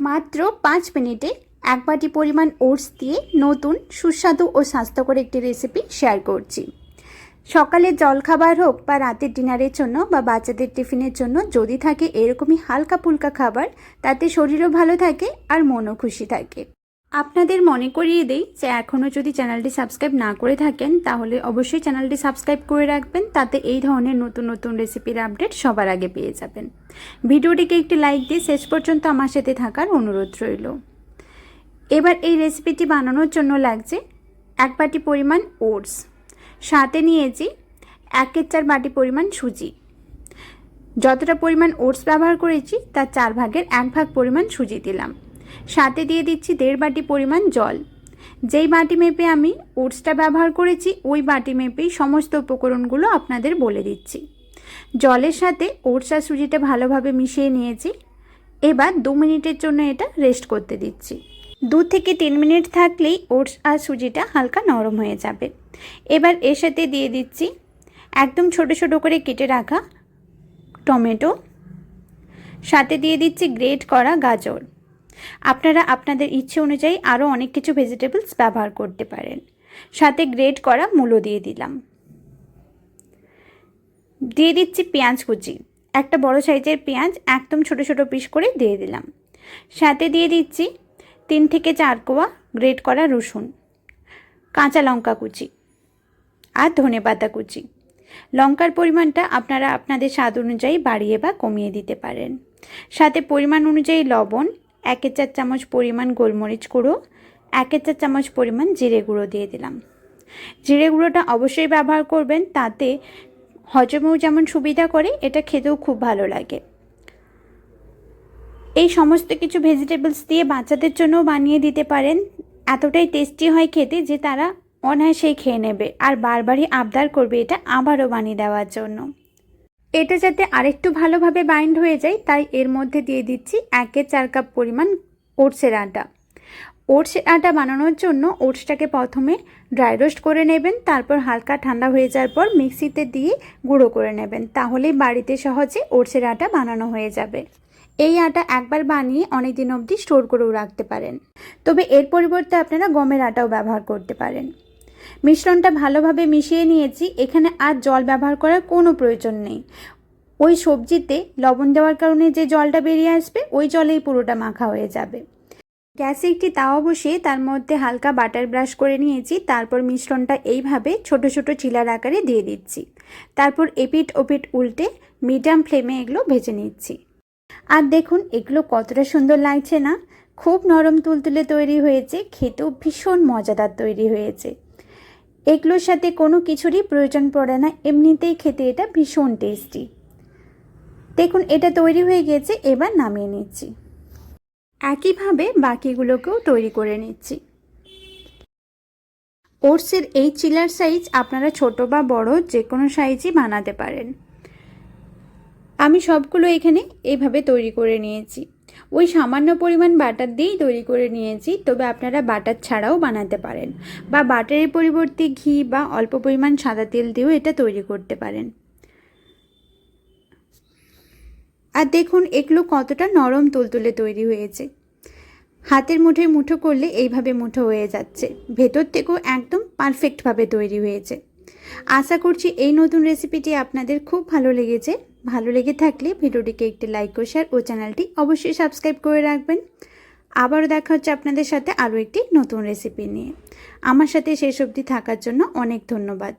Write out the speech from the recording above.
মাত্র পাঁচ মিনিটে এক বাটি পরিমাণ ওটস দিয়ে নতুন, সুস্বাদু ও স্বাস্থ্যকর একটি রেসিপি শেয়ার করছি। সকালের জলখাবার হোক বা রাতের ডিনারের জন্য বা বাচ্চাদের টিফিনের জন্য যদি থাকে এরকমই হালকা পুলকা খাবার, তাতে শরীরও ভালো থাকে আর মনও খুশি থাকে। আপনাদের মনে করিয়ে দেই যে এখনও যদি চ্যানেলটি সাবস্ক্রাইব না করে থাকেন, তাহলে অবশ্যই চ্যানেলটি সাবস্ক্রাইব করে রাখবেন, তাতে এই ধরনের নতুন নতুন রেসিপির আপডেট সবার আগে পেয়ে যাবেন। ভিডিওটিকে একটি লাইক দিয়ে শেষ পর্যন্ত আমার সাথে থাকার অনুরোধ রইল। এবার এই রেসিপিটি বানানোর জন্য লাগছে এক বাটি পরিমাণ ওটস, সাথে নিয়েছি একের চার বাটি পরিমাণ সুজি। যতটা পরিমাণ ওটস ব্যবহার করেছি, তার চার ভাগের এক ভাগ পরিমাণ সুজি দিলাম। সাথে দিয়ে দিচ্ছি দেড় বাটি পরিমাণ জল। যেই বাটি মেপে আমি ওটসটা ব্যবহার করেছি, ওই বাটি মেপেই সমস্ত উপকরণগুলো আপনাদের বলে দিচ্ছি। জলের সাথে ওটস আর সুজিটা ভালোভাবে মিশিয়ে নিয়েছি। এবার দু মিনিটের জন্য এটা রেস্ট করতে দিচ্ছি। দু থেকে তিন মিনিট থাকলেই ওটস আর সুজিটা হালকা নরম হয়ে যাবে। এবার এর সাথে দিয়ে দিচ্ছি একদম ছোট ছোট করে কেটে রাখা টমেটো। সাথে দিয়ে দিচ্ছি গ্রেট করা গাজর। আপনারা আপনাদের ইচ্ছে অনুযায়ী আরও অনেক কিছু ভেজিটেবলস ব্যবহার করতে পারেন। সাথে গ্রেট করা মূলো দিয়ে দিলাম। দিয়ে দিচ্ছি পেঁয়াজ কুচি। একটা বড় সাইজের পেঁয়াজ একদম ছোট ছোট পিস করে দিয়ে দিলাম। সাথে দিয়ে দিচ্ছি তিন থেকে চার কোয়া গ্রেট করা রসুন, কাঁচা লঙ্কা কুচি আর ধনে পাতা কুচি। লঙ্কার পরিমাণটা আপনারা আপনাদের স্বাদ অনুযায়ী বাড়িয়ে বা কমিয়ে দিতে পারেন। সাথে পরিমাণ অনুযায়ী লবণ একের চার চামচ পরিমাণ গোলমরিচ গুঁড়ো একের চার চামচ পরিমাণ জিরে গুঁড়ো দিয়ে দিলাম। জিরে গুঁড়োটা অবশ্যই ব্যবহার করবেন, তাতে হজমেও যেমন সুবিধা করে, এটা খেতেও খুব ভালো লাগে। এই সমস্ত কিছু ভেজিটেবলস দিয়ে বাচ্চাদের জন্য বানিয়ে দিতে পারেন। এতটাই টেস্টি হয় খেতে যে তারা অনায়াসেই খেয়ে নেবে, আর বারবারই আবদার করবে এটা আবারও বানিয়ে দেওয়ার জন্য। এটা যাতে আরেকটু ভালোভাবে বাইন্ড হয়ে যায়, তাই এর মধ্যে দিয়ে দিচ্ছি একের চার কাপ পরিমাণ ওটসের আটা। ওটসের আটা বানানোর জন্য ওটসটাকে প্রথমে ড্রাই রোস্ট করে নেবেন, তারপর হালকা ঠান্ডা হয়ে যাওয়ার পর মিক্সিতে দিয়ে গুঁড়ো করে নেবেন তাহলেই বাড়িতে সহজে ওটসের আটা বানানো হয়ে যাবে। এই আটা একবার বানিয়ে অনেক দিন অবধি স্টোর করেও রাখতে পারেন। তবে এর পরিবর্তে আপনারা গমের আটাও ব্যবহার করতে পারেন। মিশ্রণটা ভালোভাবে মিশিয়ে নিয়েছি। এখানে আর জল ব্যবহার করার কোনো প্রয়োজন নেই। ওই সবজিতে লবণ দেওয়ার কারণে যে জলটা বেরিয়ে আসবে, ওই জলেই পুরোটা মাখা হয়ে যাবে। গ্যাসে একটি তাওয়া বসিয়ে তার মধ্যে হালকা বাটার ব্রাশ করে নিয়েছি। তারপর মিশ্রণটা এইভাবে ছোট ছোট চিলার আকারে দিয়ে দিচ্ছি। তারপর এপিট ওপিট উল্টে মিডিয়াম ফ্লেমে এগুলো ভেজে নিচ্ছি। আর দেখুন, এগুলো কতটা সুন্দর লাগছে না? খুব নরম তুলতুলে তৈরি হয়েছে। খেতেও ভীষণ মজাদার তৈরি হয়েছে। এগুলোর সাথে কোনো কিছুরই প্রয়োজন পড়ে না, এমনিতেই খেতে এটা ভীষণ টেস্টি দেখুন, এটা তৈরি হয়ে গিয়েছে এবার নামিয়ে নিচ্ছি। একইভাবে বাকিগুলোকেও তৈরি করে নিচ্ছি। ওটসের এই চিলার সাইজ আপনারা ছোট বা বড় যে কোনো সাইজই বানাতে পারেন। আমি সবগুলো এখানে এইভাবে তৈরি করে নিয়েছি। ওই সামান্য পরিমাণ বাটার দিয়েই তৈরি করে নিয়েছি, তবে আপনারা বাটার ছাড়াও বানাতে পারেন বা বাটারের পরিবর্তে ঘি বা অল্প পরিমাণ সাদা তেল দিয়েও এটা তৈরি করতে পারেন। আর দেখুন, এগুলো কতটা নরম তুলতুলে তৈরি হয়েছে। হাতের মুঠোয় মুঠো করলে এইভাবে মুঠো হয়ে যাচ্ছে। ভেতর থেকেও একদম পারফেক্টভাবে তৈরি হয়েছে। আশা করছি এই নতুন রেসিপিটি আপনাদের খুব ভালো লেগেছে। ভালো লেগে থাকলে ভিডিওটিকে একটি লাইক ও শেয়ার ও চ্যানেলটি অবশ্যই সাবস্ক্রাইব করে রাখবেন। আবারও দেখা হচ্ছে আপনাদের সাথে আরও একটি নতুন রেসিপি নিয়ে। আমার সাথে শেষ অবধি থাকার জন্য অনেক ধন্যবাদ।